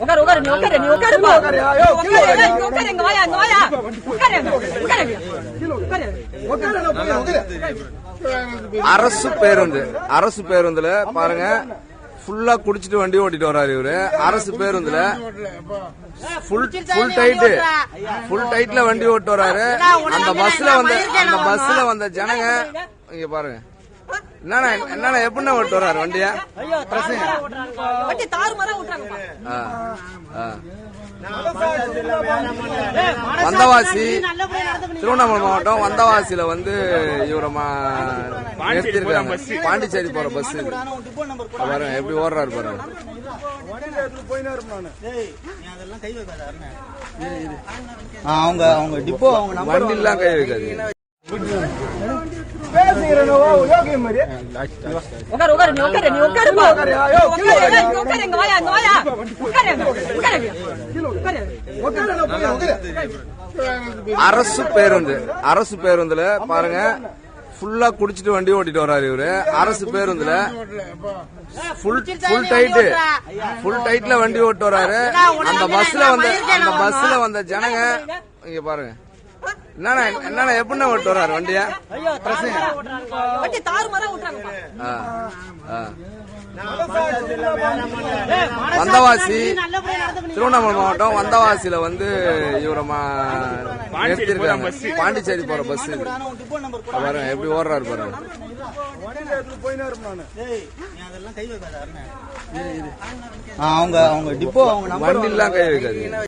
உட்காரு உட்காரு நீ உட்காரு நீ உட்காரு உட்காரு வாயா வாயா உட்காரு உட்காரு அரசு பேருந்து அரசு பேருந்துல பாருங்க ஃபுல்லா குடிச்சிட்டு வண்டி ஓட்டிட்டு வர்றாரு இவரு. அரசு பேருந்துல ஃபுல் ஃபுல் டைட்டு ஃபுல் டைட்ல வண்டி ஓட்டு வர்றாரு. அந்த பஸ்ல வந்த அந்த பஸ்ல வந்த ஜனங்க இங்க பாருங்க. என்னண்ணா என்னண்ணா எப்படிண்ணா ஓட்டு வர்றாரு வண்டிய. வந்தவாசி திருவண்ணாமலை மாவட்டம் வந்தவாசியில வந்து இவரை நிறுத்திருக்காங்க பாண்டிச்சேரி போற பஸ் பாருங்க எப்படி ஓடுறாரு பாருங்க அவங்க அவங்க டிப்போ அவங்க நம்பர் வண்டிலாம் கை மாதிரி உட்காரு உட்காரு நீ உட்காரு நீ உட்காருப்பா உட்காருயா, யோ, கீழே உட்காரு. இங்க உட்காரு இங்க வாயா இங்க வாயா. உட்காரு. உட்காரு உட்காரு. உட்காரு. போய் உட்காரு அரசு பேருந்து அரசு பேருந்துல பாருங்க. ஃபுல்லா குடிச்சிட்டு வண்டி ஓட்டிட்டு வர்றாரு இவரு. அரசு பேருந்துல ஃபுல் ஃபுல் டைட்டு ஃபுல் டைட்ல வண்டி ஓட்டு வர்றாரு. அந்த பஸ்ல வந்த அந்த பஸ்ல வந்த ஜனங்க இங்க பாருங்க. என்னண்ணா என்னண்ணா எப்படிண்ணா ஓட்டு வர்றாரு வண்டிய? வண்டி. வந்தவாசி திருவண்ணாமலை மாவட்டம் வந்தவாசியில வந்து இவரை நிறுத்திருக்காங்க பாண்டிச்சேரி போற பஸ். இது. டிப்போ நம்பர் பாருங்க எப்படி ஓடுறாரு பாருங்க. அவங்க அவங்க டிப்போ அவங்க வண்டிலாம் கை வைக்காதீங்க.